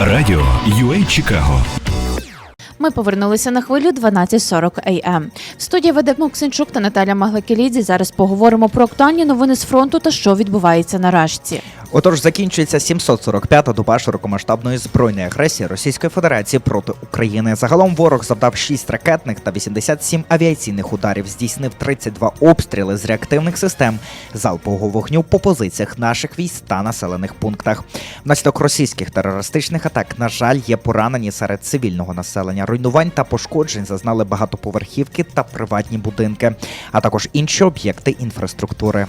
Радіо UA Чикаго. Ми повернулися на хвилю 12.40 AM. В студії веде Моксенчук та Наталя Маглакелідзі. Зараз поговоримо про актуальні новини з фронту та що відбувається на Рашці. Отож, закінчується 745-та доба широкомасштабної збройної агресії Російської Федерації проти України. Загалом ворог завдав 6 ракетних та 87 авіаційних ударів, здійснив 32 обстріли з реактивних систем залпового вогню по позиціях наших військ та населених пунктах. Внаслідок російських терористичних атак, на жаль, є поранені серед цивільного населення. Руйнувань та пошкоджень зазнали багатоповерхівки та приватні будинки, а також інші об'єкти інфраструктури.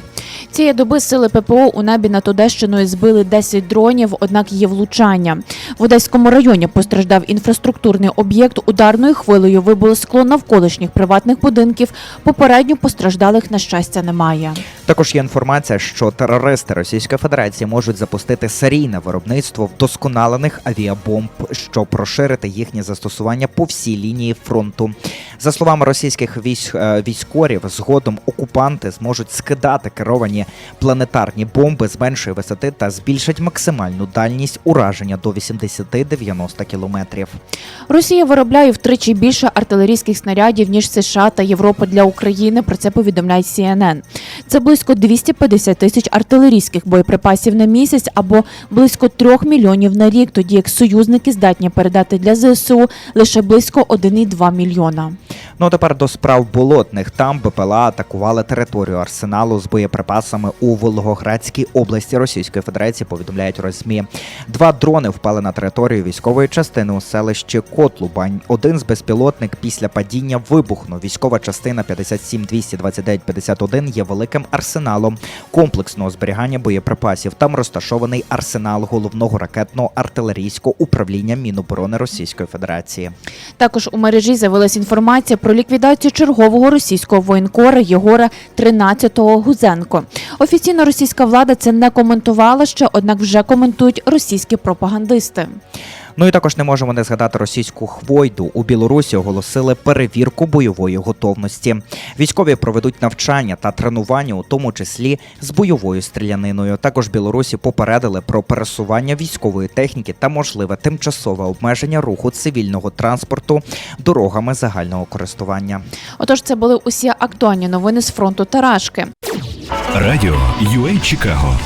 Цієї доби сили ППО у небі над Одещиною збили 10 дронів, однак є влучання. В Одеському районі постраждав інфраструктурний об'єкт. Ударною хвилею вибуло скло навколишніх приватних будинків. Попередньо постраждалих на щастя немає. Також є інформація, що терористи Російської Федерації можуть запустити серійне виробництво вдосконалених авіабомб, щоб розширити їхнє застосування по всій лінії фронту. За словами російських військ, е, військорів, згодом окупанти зможуть скидати керовані планетарні бомби з меншої висоти та збільшать максимальну дальність ураження до 80-90 кілометрів. Росія виробляє втричі більше артилерійських снарядів ніж США та Європа для України. Про це повідомляє CNN. Це близько 250 тисяч артилерійських боєприпасів на місяць або близько 3 мільйонів на рік, тоді як союзники здатні передати для ЗСУ лише близько 1,2 мільйона. Ну а тепер до справ болотних. Там БПЛА атакували територію арсеналу з боєприпасами у Волгоградській області Російської Федерації. Повідомляють розмі. Два дрони впали на територію військової частини у селищі Котлубань. Один з безпілотник після падіння вибухнув. Військова частина 57 229 51 є великим арсеналом комплексного зберігання боєприпасів. Там розташований арсенал головного ракетного артилерійського управління Міноборони Російської Федерації. Також у мережі з'явилася інформація про ліквідацію чергового російського воєнкора Єгора 13-го Гузенко. Офіційно російська влада це не коментувала ще, однак вже коментують російські пропагандисти. Ну і також не можемо не згадати російську хвойду. У Білорусі оголосили перевірку бойової готовності. Військові проведуть навчання та тренування, у тому числі з бойовою стріляниною. Також Білорусі попередили про пересування військової техніки та можливе тимчасове обмеження руху цивільного транспорту дорогами загального користування. Отож, це були усі актуальні новини з фронту Тарашки. Радіо UA Чикаго.